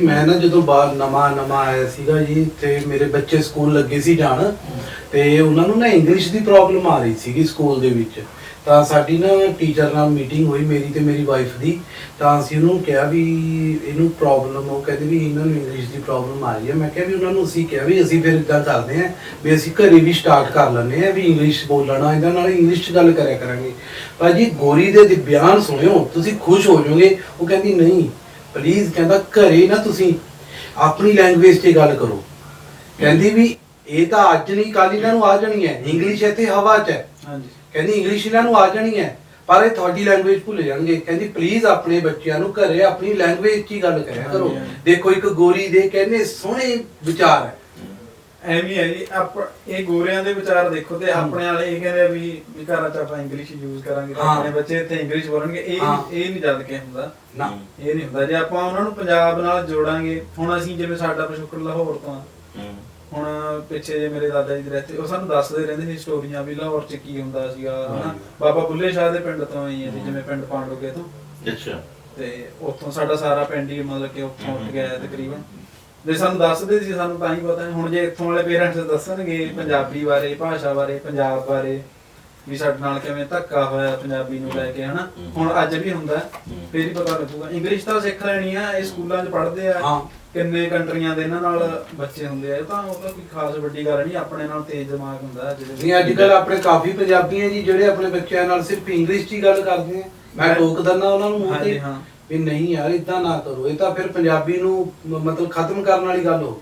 ਮੈਂ ਨਾ ਜਦੋਂ ਬਾਹਰ ਨਵਾਂ ਨਵਾਂ ਆਇਆ ਸੀਗਾ ਜੀ, ਤੇ ਮੇਰੇ ਬੱਚੇ ਸਕੂਲ ਲੱਗੇ ਸੀ ਜਾਣ, ਤੇ ਉਹਨਾਂ ਨੂੰ ਨਾ ਇੰਗਲਿਸ਼ ਦੀ ਪ੍ਰੋਬਲਮ ਆ ਰਹੀ ਸੀਗੀ ਸਕੂਲ ਦੇ ਵਿੱਚ। ਤਾਂ ਸਾਡੀ ਨਾ ਟੀਚਰ ਨਾਲ ਮੀਟਿੰਗ ਹੋਈ ਮੇਰੀ ਤੇ ਮੇਰੀ ਵਾਈਫ ਦੀ। ਤਾਂ ਅਸੀਂ ਉਹਨੂੰ ਕਿਹਾ ਵੀ ਇਹਨੂੰ ਪ੍ਰੋਬਲਮ ਉਹ ਕਹਿੰਦੇ ਵੀ ਇਹਨਾਂ ਨੂੰ ਇੰਗਲਿਸ਼ ਦੀ ਪ੍ਰੋਬਲਮ ਆ ਰਹੀ ਹੈ। ਮੈਂ ਕਿਹਾ ਵੀ ਉਹਨਾਂ ਨੂੰ ਅਸੀਂ ਕਿਹਾ ਵੀ ਅਸੀਂ ਫਿਰ ਇਦਾਂ ਕਰਦੇ ਹਾਂ ਵੀ ਅਸੀਂ ਘਰੇ ਵੀ ਸਟਾਰਟ ਕਰ ਲੈਂਦੇ ਹਾਂ ਵੀ ਇੰਗਲਿਸ਼ ਬੋਲਣਾ ਇਹਨਾਂ ਨਾਲ ਇੰਗਲਿਸ਼ 'ਚ ਗੱਲ ਕਰਿਆ ਕਰਾਂਗੇ। ਭਾਜੀ ਗੋਰੀ ਦੇ ਦੇ, ਬਿਆਨ ਸੁਣਿਓ, ਤੁਸੀਂ ਖੁਸ਼ ਹੋ ਜਾਓਗੇ। ਉਹ ਕਹਿੰਦੀ, ਨਹੀਂ ਪਲੀਜ਼ ਕਹਿੰਦਾ ਘਰੇ ਨਾ ਤੁਸੀਂ ਆਪਣੀ ਲੈਂਗੁਏਜ 'ਚ ਗੱਲ ਕਰੋ। ਕਹਿੰਦੀ ਵੀ ਇਹ ਤਾਂ ਅੱਜ ਨਹੀਂ ਕੱਲ ਇਹਨਾਂ ਨੂੰ ਆ ਜਾਣੀ ਹੈ। ਇੰਗਲਿਸ਼ ਇੱਥੇ ਹਵਾ 'ਚ ਹੈ। ਹਾਂਜੀ। ਕਹਿੰਦੀ ਇੰਗਲਿਸ਼ ਇਹਨਾਂ ਨੂੰ ਆ ਜਾਣੀ ਹੈ ਪਰ ਇਹ ਤੁਹਾਡੀ ਲੈਂਗੁਏਜ ਭੁੱਲ ਜਾਣਗੇ। ਕਹਿੰਦੀ ਪਲੀਜ਼ ਆਪਣੇ ਬੱਚਿਆਂ ਨੂੰ ਘਰੇ ਆਪਣੀ ਲੈਂਗੁਏਜ 'ਚ ਹੀ ਗੱਲ ਕਰਿਆ ਕਰੋ। ਦੇਖੋ ਇੱਕ ਗੋਰੀ ਦੇ ਕਹਿੰਦੇ ਸੋਹਣੇ ਵਿਚਾਰ ਹੈ। ਐਵੇਂ ਹੈ ਜੀ ਆਪ ਇਹ ਗੋਰਿਆਂ ਦੇ ਵਿਚਾਰ ਦੇਖੋ ਤੇ ਆਪਣੇ ਵਾਲੇ ਇਹ ਕਹਿੰਦੇ ਆ ਵੀ ਵੀ ਘਰਾਂ ਚ ਆਪਾਂ ਇੰਗਲਿਸ਼ ਯੂਜ਼ ਕਰਾਂਗੇ ਤਾਂ ਹਾਂ। ਆਪਣੇ ਬੱਚੇ ਇੱਥੇ ਇੰਗਲਿਸ਼ ਬੋਲਣਗੇ ਇਹ ਹਾਂ। ਇਹ ਨਹੀਂ ਜਦ ਕੇ ਹੁੰਦਾ। ਨਾ। ਇਹ ਨਹੀਂ ਹੁੰਦਾ। ਜੇ ਆਪਾਂ ਉਹਨਾਂ ਨੂੰ ਪੰਜਾਬ ਨਾਲ ਜੋੜਾਂਗੇ ਹੁਣ ਅਸੀਂ ਜਿਵੇਂ ਸਾਡਾ ਪਿਛੋਕੜ ਲਾਹੌਰ ਤੋਂ ਆ। ਹੁਣ ਪਿੱਛੇ ਜੇ ਮੇਰੇ ਦਾਦਾ ਜੀ ਦੇ ਰਹਿਤੇ ਉਹ ਸਾਨੂੰ ਦੱਸਦੇ ਰਹਿੰਦੇ ਸੀ ਸਟੋਰੀਆਂ ਵੀ ਲਾਹੌਰ ਚ ਕੀ ਹੁੰਦਾ ਸੀਗਾ ਹਨਾ। ਬਾਬਾ ਬੁੱਲੇ ਸ਼ਾਹ ਦੇ ਪਿੰਡ ਤੋਂ ਆਈ ਅਸੀਂ ਜਿਵੇਂ ਪਿੰਡ ਪਾਂਡੋਗੇ ਤੋਂ। ਅੱਛਾ। ਤੇ ਉੱਥੋਂ ਸਾਡਾ ਸਾਰਾ ਪਿੰਡ ਹੀ ਮਤਲਬ ਕਿ ਉੱਥੋਂ ਉੱਠ ਗਿਆ ਹੈ ਤਕਰੀਬਨ। ਜੇ ਸਾਨੂੰ ਦੱਸਦੇ ਸੀ ਸਾਨੂੰ ਤਾਂ ਹੀ ਪਤਾ। ਹੁਣ ਜੇ ਇੱਥੋਂ ਵਾਲੇ ਪੇਰੈਂਟਸ ਦੱਸਣਗੇ ਪੰਜਾਬੀ ਬਾਰੇ ਭਾਸ਼ਾ ਬਾਰੇ ਪੰਜਾਬ ਬਾਰੇ ਵੀ ਸਾਡੇ ਨਾਲ ਕਿਵੇਂ ਧੱਕਾ ਹੋਇਆ ਪੰਜਾਬੀ ਨੂੰ ਲੈ ਕੇ ਹਨਾ? ਹੁਣ ਅੱਜ ਵੀ ਹੁੰਦਾ ਫੇਰ ਹੀ ਪਤਾ ਲੱਗੂਗਾ। ਇੰਗਲਿਸ਼ ਤਾਂ ਸਿੱਖ ਲੈਣੀ ਆ ਇਹ ਸਕੂਲਾਂ 'ਚ ਪੜ੍ਹਦੇ ਆ। ਕਿੰਨੇ ਕੰਟਰੀਆਂ ਦੇ ਇਹਨਾਂ ਨਾਲ ਬੱਚੇ ਹੁੰਦੇ ਆ ਇਹ ਤਾਂ ਉਹ ਤਾਂ ਕੋਈ ਖਾਸ ਵੱਡੀ ਗੱਲ ਨਹੀਂ ਆਪਣੇ ਨਾਲ ਤੇਜ਼ ਦਿਮਾਗ ਹੁੰਦਾ ਜਿਹੜੇ ਨਹੀਂ ਅੱਜ ਕੱਲ ਆਪਣੇ ਕਾਫੀ ਪੰਜਾਬੀ ਹੈ ਜੀ ਜਿਹੜੇ ਆਪਣੇ ਬੱਚਿਆਂ ਨਾਲ ਸਿਰਫ ਇੰਗਲਿਸ਼ 'ਚ ਹੀ ਗੱਲ ਕਰਦੇ ਆ। ਮੈਂ ਟੋਕ ਦਿੰਦਾ ਉਹਨਾਂ ਨੂੰ ਮੂੰਹ ਹਾਂਜੀ, ਤੇ ਹਾਂ। ਵੀ ਨਹੀਂ ਯਾਰ ਇਦਾਂ ਨਾ ਕਰੋ ਇਹ ਤਾਂ ਫਿਰ ਪੰਜਾਬੀ ਨੂੰ ਮ- ਮਤਲਬ ਖਤਮ ਕਰਨ ਵਾਲੀ ਗੱਲ ਹੋ ਗਈ